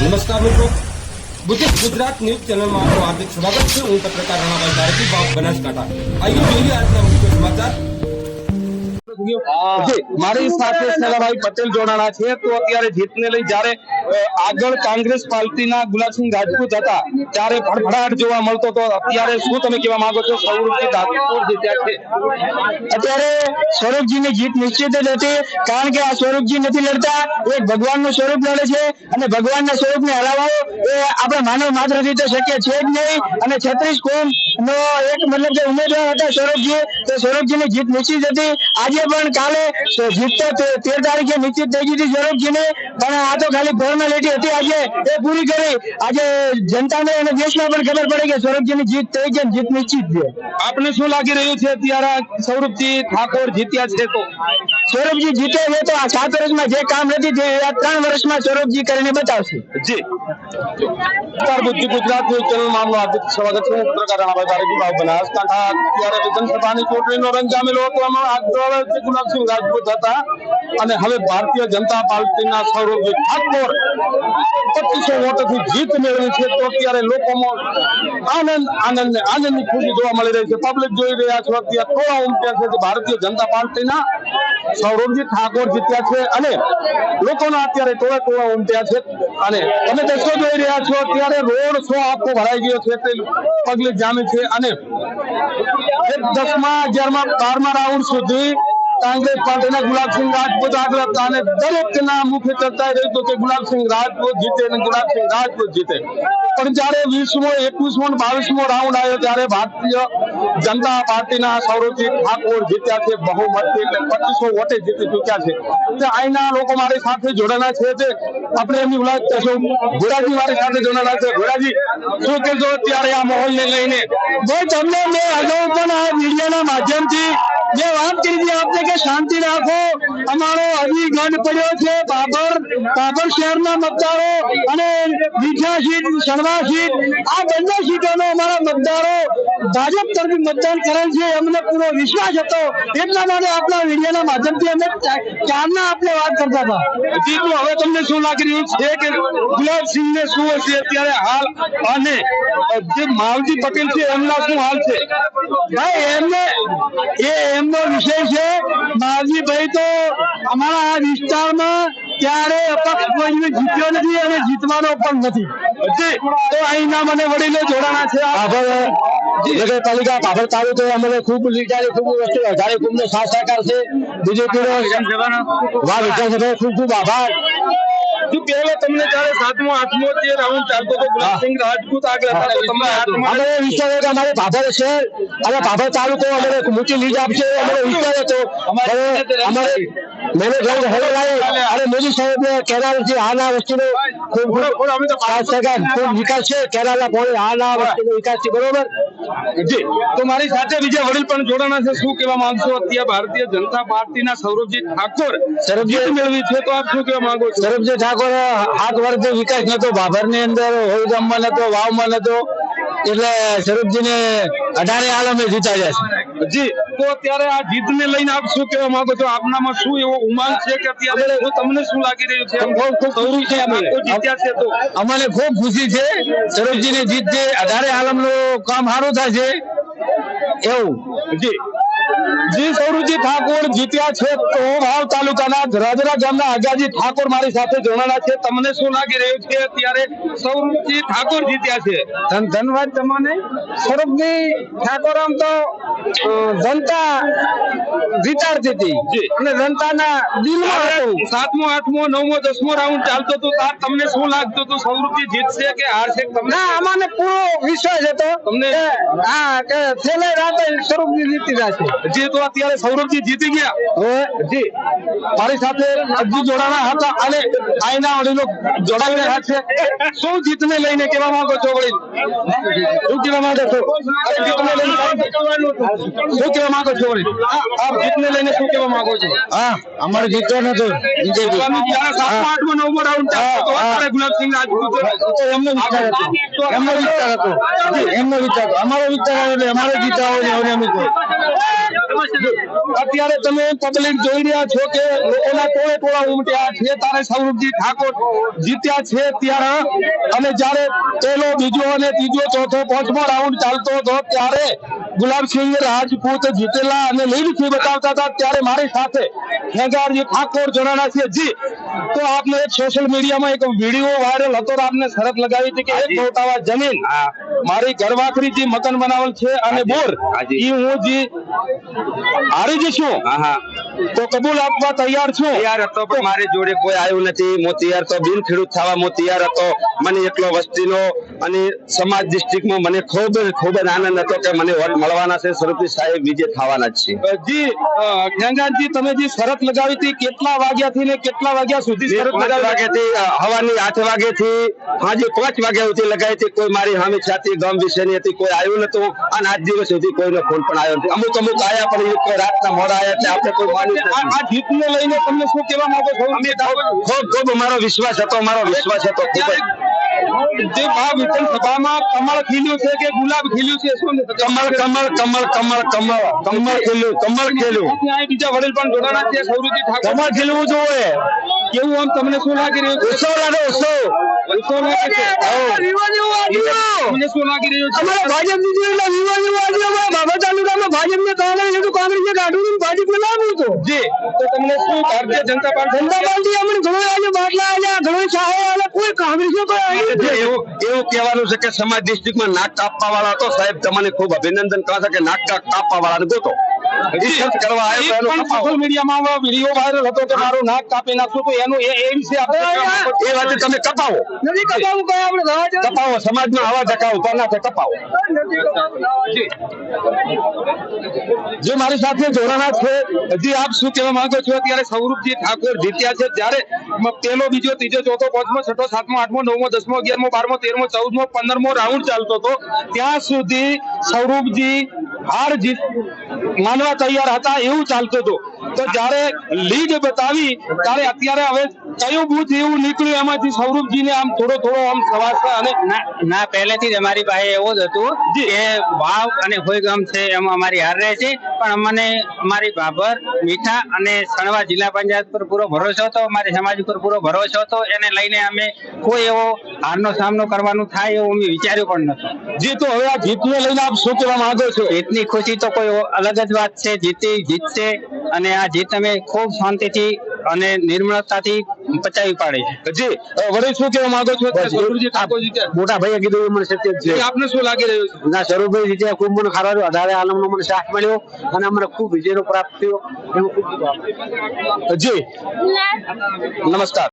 નમસ્કાર મિત્રો. Buddhist Gujarat news ચેનલમાં આપનું હાર્દિક સ્વાગત છે. હું પત્રકાર રણાભાઈ ભારતી બાપ બનાસકાંઠા. આઈએ જોઈએ આજના મુખ્ય સમાચાર. જી, મારી સાથે સેલાભાઈ પટેલ જોડાણા છે તો અત્યારે જીતને લઈ જ્યારે આગળ કોંગ્રેસ પાર્ટીના ગુલાબસિંહ રાજપૂત હતા ત્યારે ફડફડાટ જોવા મળતો તો અત્યારે શું તમે કહેવા માંગો છો? સૌરભજી ઠાકોર જીત્યા છે. અત્યારે સ્વરૂપજીની જીત નિશ્ચિત જ હતી કારણ કે આ સ્વરૂપજી નથી લડતા એક ભગવાનનું સ્વરૂપ લડે છે અને ભગવાનના સ્વરૂપને હરાવવો એ આપણે માનવ માત્રથી તો શક્ય છે જ નહીં. અને છત્રીસ કોમ નો એક મતલબ જે ઉમેદવાર હતા સ્વરૂપજી તે સ્વરૂપજીની જીત નિશ્ચિત હતી. આજે પણ કાલે તેર તારીખે નિશ્ચિત થઈ ગઈ હતી સ્વરૂપજીની પણ આ તો ખાલી ફોર્માલિટી હતી. આજે એ પૂરી કરી. આજે જનતાને અને દેશને પણ ખબર પડી કે સૌરભજીની જીત થઈ છે જીત નિશ્ચિત છે. આપને શું લાગી રહ્યું છે? અત્યારે સૌરભજી ઠાકોર જીત્યા છે તો? સૌરભજી જીતે છે તો આ સાત વર્ષમાં જે કામ નથી, તે આ ત્રણ વર્ષમાં સૌરભજી કરીને બતાવશે. જી. બુદ્ધિ ગુજરાત ન્યૂઝ ચેનલમાં હાર્દિક સ્વાગત છે. હું અત્યારે વિધાનસભાની ચૂંટણીનો રંગ હતો. આગળ ગુલાબસિંહ રાજપૂત હતા. અને હવે ભારતીય જનતા પાર્ટીના સૌરભજી ઠાકોર પચીસો વોટથી જીત મેળવી છે તો અત્યારે લોકોમાં આનંદ આનંદ ને આનંદની ખુશી જોવા મળી રહી છે. પબ્લિક જોઈ રહ્યા છો અત્યારે થોડા ઉમટ્યા છે ભારતીય જનતા પાર્ટીના સૌરભજી ઠાકોર જીત્યા છે અને લોકોના અત્યારે ટોળા ટોળા ઉમટ્યા છે. અને તમે દર્શકો જોઈ રહ્યા છો, અત્યારે રોડ શો આખો ભરાઈ ગયો છે તે પગલે જામે છે. અને દસમા, અગિયારમા, બારમા રાઉન્ડ સુધી કોંગ્રેસ પાર્ટીના ગુલાબસિંહ રાજપૂત આગળ હતા અને દરેકના મુખ્ય ચર્ચા રહ્યું હતું કે ગુલાબસિંહ રાજપૂત જીતે અને ગુલાબસિંહ રાજપૂત જીતે પણ જયારે વીસમો, એકવીસમો બાવીસમો રાઉન્ડ આવ્યો, ત્યારે ભારતીય જનતા પાર્ટીના સૌરભજી ઠાકોર જીત્યા છે બહુમતી એટલે પચીસો વોટે જીતી ચૂક્યા છે. અહીંના લોકો મારી સાથે જોડાના છે આપણે એમની ઉલાદ કરશું. ઘોડાજી મારી સાથે જોડાના છે. ઘોડાજી શું કહેશો અત્યારે આ માહોલને લઈને? જે તમને મેં અગાઉ પણ આ મીડિયાના માધ્યમથી જે વાત કરી હતી આપને કે શાંતિ રાખો. અમારો હજી ગઢ પડ્યો છે બાબર બાબર શહેરના મતદારો અને મીઠા સીટ સણવા સીટ આ બંને સીટોનો અમારા મતદારો ભાજપ તરફી મતદાન કરે છે. અમને પૂરો વિશ્વાસ હતો. એટલા માટે આપણા વિડીયોના માધ્યમથી અમે ચારના આપણે વાત કરતા હતા. જી તો હવે તમને શું લાગી રહ્યું છે કે ગુલાબસિંહ ને શું હશે અત્યારે હાલ? અને જે માવજી પટેલ છે એમના શું હાલ છે? ભાઈ એમને એ એમનો વિષય છે માવજીભાઈ તો અમારા આ વિસ્તારમાં ત્યારે અપક્ષ કોઈ જીત્યો નથી અને જીતવાનો પણ નથી. તો અહીંના મને વડીલો જોડાણા છે. નગરપાલિકા બાબર તાલુકો અમને ખૂબ લીટારી ખૂબ વસ્તુ વધારે ખૂબ નો સાથ સહકાર છે. બીજેપીનો વાહ વિધાનસભા ખૂબ ખૂબ આભાર. જો પહેલા તમને જયારે સાતમો આઠમો જે રાઉન્ડ ચાલતો હતો ગુલાબસિંહ રાજપૂત આગળ હતા તો અમારે વિસ્તાર હતો અમારે ભાભર છે અને ભાભર તાલુકો અમારે મોટી લીડ આપશે અમારો વિચાર હતો. અમારે મને ઘર હવે લાવી અને મોદી સાહેબ ને કેનાલથી આના વસ્તુનો ખૂબ ખૂબ વિકાસ છે. કેનાલના પોણે આના વસ્તુનો વિકાસ છે બરોબર? જી. તો મારી સાથે બીજા વડીલ પણ જોડાણા છે. શું કહેવા માંગશો? અત્યારે ભારતીય જનતા પાર્ટીના સૌરભજી ઠાકોર સૌરભજી- મેળવી છે તો આપ શું કહેવા માંગો છો? સરબજી ઠાકોર આઠ વર્ષથી વિકાસ નતો ભાભરની અંદર હોળ ગામમાં નતો વાવમાં નતો એટલે સ્વરૂપજી ને અઢારે આલમે જીતાડ્યા છે. જી તો અત્યારે આ જીતને લઈને આપ શું કહેવા માંગો છો? આપનામાં શું એવો ઉમાન છે કે અત્યારે તમને શું લાગી રહ્યું છે? ખૂબ ખૂબ ખુશી છે અમે. જીત્યા છે તો. અમને ખૂબ ખુશી છે સ્વરૂપજી ની જીત છે અઢારે આલમનું કામ સારું છે એવું. જી. જી સૌરભજી ઠાકોર જીત્યા છે તો વાવ તાલુકાના ધ્રાજરા ગામના આગાજી ઠાકોર મારી સાથે જોડાણા છે. તમને શું લાગી રહ્યું છે અત્યારે સૌરભજી ઠાકોર જીત્યા છે? ધન્યવાદ તમને. સૌરભજી ઠાકોર આમ તો જનતા વિચારતી હતી અને જનતાના દિલમાં હતું. સાતમો આઠમો નવમો દસમો રાઉન્ડ ચાલતો હતો. તાર તમને શું લાગતું હતું? સૌરભજી જીતશે કે હારશે? તમને ના અમાને પૂરો વિશ્વાસ હતો તમને- હા કે છેલ્લે રાતે સૌરભજી જીતી જશે. જે તો અત્યારે સૌરભજી જીતી ગયા. જી. મારી સાથે અરજી જોડાણા હતા અને આઈના વડીલો જોડાઈ રહ્યા છે. શું જીતને લઈને કેવા માંગો છો વડીલ? શું કેવા માંગો છો? જીતને લઈને શું કેવા માંગો છો વડીલ? આપ જીતને લઈને શું કેવા માંગો છો? હા અમારે જીતવાનું નથી બીજેપી આઠમો નવમો રાઉન્ડ ચાલતો હતો અત્યારે ગુલાબસિંહ રાજપૂત એમનો વિચાર હતો. એમનો વિચાર હતો. એમનો વિચાર હતો. અમારો વિચાર એટલે અમારે જીતાવો ને હવે અમે અત્યારે તમે પબ્લિક જોઈ રહ્યા છો કે લોકોના ટોળે ટોળા ઉમટ્યા છે. તારે સૌરભજી ઠાકોર જીત્યા છે ત્યારે. અને જ્યારે પહેલો બીજો અને ત્રીજો ચોથો પાંચમો રાઉન્ડ ચાલતો હતો ત્યારે ગુલાબસિંહ રાજપૂત જીતેલા અને લીલથી બતાવતા હતા ત્યારે મારી સાથે ખેગારજી ઠાકોર જોડાણા છે જી તો આપને એક સોશિયલ મીડિયામાં એક વીડિયો વાયરલ હતો આપને શરત લગાવી હતી કે એક મોટાવા જમીન મારી ઘરવાખરી જે મકાન બનાવેલ છે અને બોર ઈ હું જી હારી જશું તો કબૂલ આપવા તૈયાર છું. તૈયાર હતો પણ મારી જોડે કોઈ આવ્યું નથી. હું તૈયાર તો બિન ખેડૂત થવા હું તૈયાર હતો. મને એકલો વસ્તીનો અને સમાજ ડિસ્ટ્રિક્ટમાં મને ખૂબ ખૂબ જ આનંદ હતો કે મને વોટ મળવાના છે. સ્વરૂપી સાહેબ વિજય થવાના જ છે. જી ખેંગારજી તમે જે શરત લગાવી હતી કેટલા વાગ્યા થી ને કેટલા વાગ્યા સુધી શરત લગાવી વાગ્યા થી હવાની આઠ વાગ્યાથી હાજે પાંચ વાગ્યા સુધી લગાવી હતી. કોઈ મારી સામે છાતી ગમ વિશેની હતી કોઈ આવ્યું નતું અને આજ દિવસ સુધી કોઈનો ફોન પણ આવ્યો નથી. અમુક અમુક આયા પણ કોઈ રાતના મોડા આવ્યા એટલે આપણે કોઈ માની આ આ જીતને લઈને તમને શું કહેવા માંગો છો? અમે ખૂબ ખૂબ મારો વિશ્વાસ હતો મારો વિશ્વાસ હતો ખૂબ જ. જે આ વિધાનસભામાં કમળ ખીલ્યું છે કે ગુલાબ ખીલ્યું છે શું કમળ કમળ કમળ કમળ કમળ કમળ ખીલ્યું કમળ ખીલ્યું. બીજા વડીલ પણ જોડાણા છે સૌરભજી ઠાકોર. કમળ ખીલવું જોઈએ. કેવું આમ તમને શું લાગી રહ્યું છે? ઉત્સવ લાગે ઉત્સવ. ઉત્સવ લાગે છે? તમને શું લાગી રહ્યું છે? અમારા ભાજપની એટલે વિવાદ વિવાદ અમારા બાબા તાલુકામાં ભાજપ ને કાંગ્રેસ હતું કોંગ્રેસ ને કાઢું ભાજપ ને લાવ્યું હતું. જી. તો તમને શું ભારતીય જનતા પાર્ટી જનતા પાર્ટી અમને ઘણો આજે બાટલા આવ્યા ઘણો સહાય એવું એવું કહેવાનું છે કે સમાજ ડિસ્ટ્રિક્ટમાં નાક કાપવા વાળા હતો સાહેબ તમને ખૂબ અભિનંદન કહે કે નાક કાપવા વાળાને ગોતો. કરવા આવ્યો તો એનો કપાવો. સોશિયલ મીડિયામાં વીડિયો વાયરલ હતો કે મારું નાક કાપી નાખશું તો એનું એ એ વિશે આપણે એ વાત તમે કપાવો. નથી કપાવું કઈ આપણે કપાવો સમાજમાં આવા ટકા ઊભા ના કપાવો. જે મારી સાથે જોડાણા છે હજી આપ શું કહેવા માંગો છો? અત્યારે સૌરભજી ઠાકોર જીત્યા છે. ત્યારે પેલો પહેલો બીજો ત્રીજો ચોથો પાંચમો છઠ્ઠો સાતમો આઠમો નવમો દસમો અગિયારમો બારમો તેરમો ચૌદમો પંદરમો રાઉન્ડ ચાલતો હતો. ત્યાં સુધી સૌરભજી હાર જીત માનવા તૈયાર હતા એવું ચાલતું હતું. તો જ્યારે લીડ બતાવી ત્યારે અત્યારે હવે કયું બુથ એવું નીકળ્યું એમાંથી સૌરભજીને આમ થોડો થોડો આમ સવાલ અને ના ના પહેલેથી જ અમારી પાસે એવું જ હતું કે વાવ અને હોયગામ છે એમાં અમારી હાર રહે છે. પણ અમને અમારી બાબર મીઠા અને સણવા જિલ્લા પંચાયત પર પૂરો ભરોસો હતો અમારી સમાજ ઉપર પૂરો ભરોસો હતો એને લઈને અમે કોઈ એવો હારનો સામનો કરવાનું થાય એવું અમે વિચાર્યું પણ નહોતું. જી તો હવે આ જીતને લઈને આપ શું કહેવા માંગો છો? જીતની ખુશી તો કોઈ અલગ જ વાત છે જીતી જીતશે અને આ જીત અમે ખૂબ શાંતિથી અને નિર્મળતાથી પચાવી પાડે છે. જી વડે શું કેવા માંગો છો? મોટા ભાઈએ કીધું એ મને સત્ય છે. આપને શું લાગી રહ્યું છે? ના સ્વરૂપભાઈ જીત્યા ખૂબ મને ખારો રહ્યો અઢારે આલમનો મને સાથ મળ્યો અને અમને ખૂબ વિજયનો પ્રાપ્ત થયો. એમાં ખૂબ જી. નમસ્કાર.